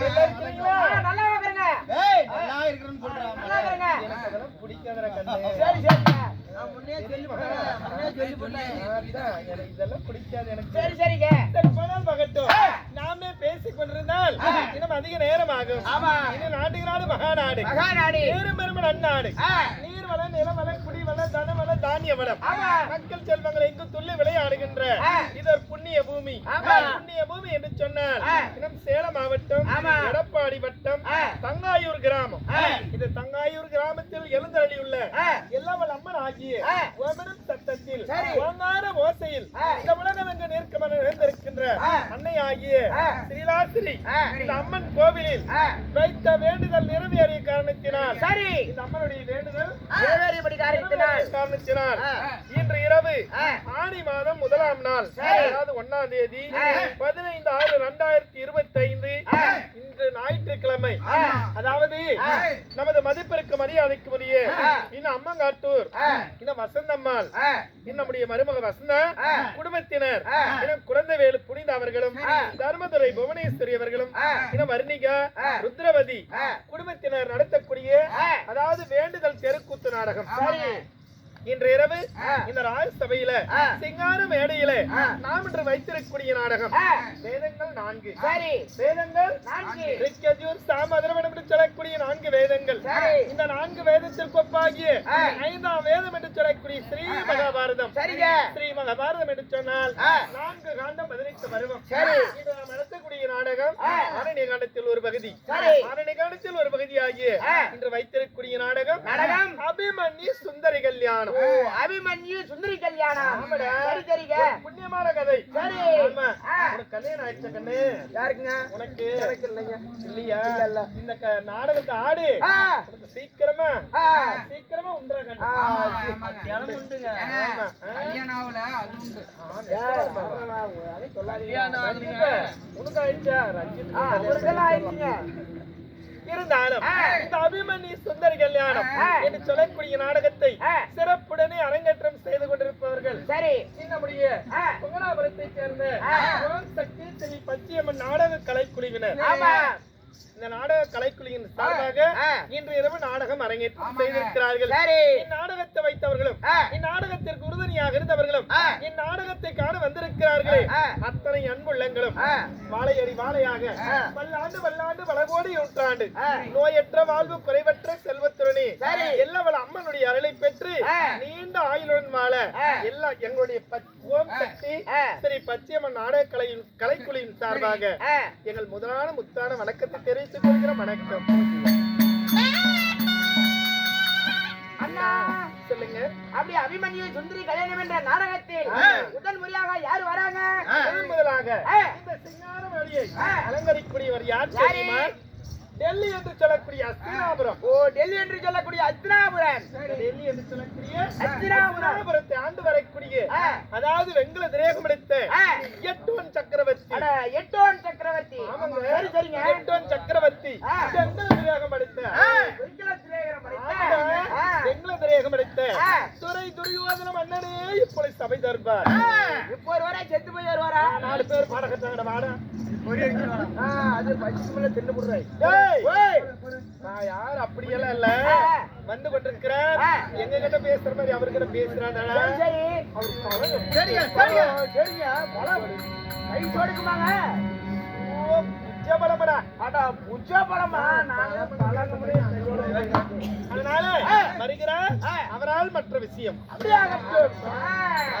நல்லா இருக்கிறீங்களா? ஆ, நல்லா இருக்கிறேங்க ஏய், நல்லா இருக்கிறேன்னு சொல்றான். நல்லா இருக்கிறேங்க. எனக்கு அதெல்லாம் பிடிக்காதுடா கண்ணு. சரி சரிங்க நான் முன்னே சொல்லி போட்டேன். முன்னே சொல்லி போட்டேன். அதான், எனக்கு இதெல்லாம் பிடிக்காது எனக்கு. சரி சரிங்க சரி, போனால் போகட்டும். நாமே பேசிக் கொண்டிருந்தால் இன்னும் அதிக நேரம் ஆகும் ஆமா. இது நாட்டுக்கு நாடு மகாநாடு மகாநாடி பேரும் பெருமை நன்னாடு வளம் நிலம் வளம் குடி வளம் தன வளம் தானிய வளம் ஆமா. மக்கள் செல்வங்கள் எங்கும் துள்ளி விளையாடுகின்ற ஆ. இது ஒரு புண்ணிய பூமி. புண்ணிய பூமி என்று சொன்னால் சேலம் மாவட்டம். எடப்பாடி வட்டம். தங்காயூர் கிராமம். இது தங்காயூர் கிராமத்தில் எழுந்தருளியுள்ள. எல்லாவல் அம்மன் ஆகிய. ஓமனும் சத்தத்தில். ஓங்கார ஓசையில். இந்த உலகம் எங்கு நிற்கமன நிறைந்திருக்கின்ற. அன்னை ஆகிய. ஸ்ரீலாசிரி. இந்த அம்மன் கோவிலில். வைத்த காரணத்தினால் சரி இந்த அம்மனுடைய வேண்டுதல் நிறைவேறியபடி காரியத்தினால். இன்று இரவு ஆ. ஆடி மாதம் முதலாம் நாள். அதாவது ஒன்னாம் தேதி. பதினைந்து ஆறு ரெண்டாயிரத்தி இருபத்தி ஐந்து. இன்று ஞாயிற்றுக்கிழமை. அதாவது. நமது மதிப்பிற்கு மரியாதைக்கு உரிய ஆ. இன்னும் அம்மங்காட்டூர். இன்னும் வசந்தம்மாள் நம்முடைய மருமக வசந்தா. குடும்பத்தினர். இன்னும் குழந்தைவேலு புனித அவர்களும். தர்மதுரை புவனேஸ்வரி அவர்களும். இன்னும் வர்ணிகா. ருத்ரவதி. குடும்பத்தினர் நடத்தக்கூடிய ஆ. அதாவது வேண்டுதல் தெருக்கூத்து நாடகம் இன்று இரவு. இந்த ஆ. சிங்கார மேடையில. நாம் இன்று வைத்திருக்கக்கூடிய நாடகம். வேதங்கள் நான்கு சரி வேதங்கள் நான்கு ரிக்கஜூர் சாமதரவனம் என்று சொல்லக்கூடிய நான்கு வேதங்கள். இந்த நான்கு வேதத்திற்கு ஒப்பாகிய. ஐந்தாம் வேதம் என்று சொல்லக்கூடிய ஸ்ரீ மகாபாரதம் ஸ்ரீ மகாபாரதம் என்று சொன்னால். நான்கு காண்டம் பதினைத்து வருவம் சரி. நாடகம். ஆரண்ய காண்டத்தில் ஒரு பகுதி. ஆரண்ய காண்டத்தில் ஒரு பகுதி ஆகிய. இன்று வைத்திருக்கக்கூடிய நாடகம் நாடகம்? அபிமன்யு சுந்தரி கல்யாணம். அபிமன்யு சுந்தரி கல்யாணம். புண்ணியமான கதை. சரி. உனக்கு கல்யாணம் ஆயிடுச்சா கண்ணு. யாருக்குங்க? உனக்கு எனக்கு இல்லைங்க. இல்லையா? இல்ல, இல்ல. இந்த நாடகத்தை ஆடு. சீக்கிரமா இருந்தாலும். இந்த அபிமன்யு சுந்தரி கல்யாணம். என்று சொல்லக்கூடிய நாடகத்தை. சிறப்புடனே அரங்கேற்றம் செய்து கொண்டிருப்பவர்கள் சரி. நம்முடைய ஆ. பொங்கலாபுரத்தைச் சேர்ந்த சக்தி ஸ்ரீ பச்சையம்மன் நாடக கலைக்குழுவினர். ஆமா. இந்த நாடக கலைக்குழுவின் சார்பாக. இன்று இரவு நாடகம் அரங்கேற்றம் செய்திருக்கிறார்கள் இந்நாடகத்தை வைத்தவர்களும். இந்நாடகத்திற்கு உறுதுணையாக இருந்தவர்களும். இந்நாடகத்தை காண வந்திருக்கிறார்களே. அத்தனை அன்புள்ளங்களும். வாழையடி வாழையாக. பல்லாண்டு பல்லாண்டு பல கோடி நூற்றாண்டு. நோயற்ற வாழ்வு குறைவற்ற செல்வத்துடனே சரி. எல்லவள அம்மனுடைய அருளை பெற்று எங்களுடைய ஓம் சக்தி. ஸ்ரீ பச்சையம்மன் நாடக கலையின் கலைக்குழுவின் சார்பாக. எங்கள் முதலான முத்தான வணக்கத்தை தெரிவித்துக் கொள்கிற வணக்கம் சொல்லுங்க அப்படி அபிமன்யு சுந்தரி கல்யாணம் என்ற நாடகத்தில். முதல் முறையாக யார் வராங்க முதலாக. இந்த சிங்கார வழியை. அலங்கரிக்கக்கூடியவர் யாரு? தெரியுமா டெல்லி என்று சொல்லக்கூடிய அஸ்தினாபுரம். ஓ டெல்லி என்று சொல்லக்கூடிய அஸ்தினாபுரம். டெல்லி என்று சொல்லக்கூடிய. அஸ்தினாபுரத்தை ஆண்டு வரக்கூடிய. அதாவது வெங்கல திரேகம் எடுத்த ஆ. எட்டுவன் சக்கரவர்த்தி. எட்டோன் சக்கரவர்த்தி. ஆமாங்க. சரி சரிங்க. எட்டுவன் சக்கரவர்த்தி ஆ. வெங்கல திரேகம் எடுத்த ஆ, வெண்கல திலேகரம் படைத்த. ஆமாங்க. ஆ. வெங்கல திரேகம் எடுத்த ஆ. துறை துரியோதன மன்னனே இப்பொழுது சபை தருப்பார் இப்போ வருவாரா செத்து போய் வருவாரா நாலு பேர் பாடகத்தாங்கட வாடா. ஆ, அது பச்சுமல்ல தின்னு புடுறாய். நான் யார்? அப்படியெல்லாம் இல்ல. வந்து கொண்டிருக்கிறார் ஆ. எங்க கிட்ட பேசுற மாதிரி அவர்கிட்ட பேசுறாங்க சரிங்க சரிங்க. சரிங்க. பழம் கை சொடுக்குமாங்க. ஓ, உச்சபலமடா. அட புஜ பழமா? நாங்க அதனால ஆ. அவரால் மற்ற விஷயம் அப்படியே ஆகட்டும். ஆ.